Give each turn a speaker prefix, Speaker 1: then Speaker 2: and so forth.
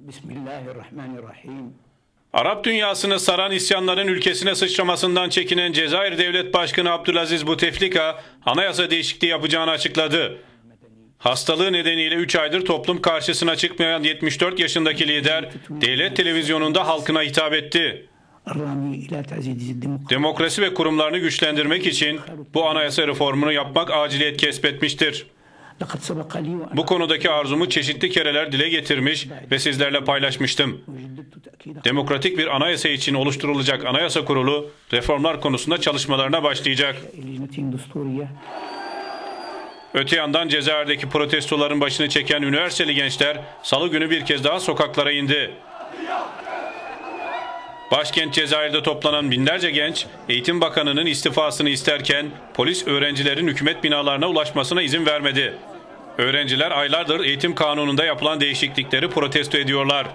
Speaker 1: Bismillahirrahmanirrahim.
Speaker 2: Arap dünyasını saran isyanların ülkesine sıçramasından çekinen Cezayir Devlet Başkanı Abdülaziz Buteflika anayasa değişikliği yapacağını açıkladı. Hastalığı nedeniyle 3 aydır toplum karşısına çıkmayan 74 yaşındaki lider devlet televizyonunda halkına hitap etti. Demokrasi ve kurumlarını güçlendirmek için bu anayasa reformunu yapmak aciliyet kesbetmiştir. Bu konudaki arzumu çeşitli kereler dile getirmiş ve sizlerle paylaşmıştım. Demokratik bir anayasa için oluşturulacak anayasa kurulu reformlar konusunda çalışmalarına başlayacak. Öte yandan Cezayir'deki protestoların başını çeken üniversiteli gençler salı günü bir kez daha sokaklara indi. Başkent Cezayir'de toplanan binlerce genç, Eğitim Bakanı'nın istifasını isterken polis öğrencilerin hükümet binalarına ulaşmasına izin vermedi. Öğrenciler aylardır eğitim kanununda yapılan değişiklikleri protesto ediyorlar.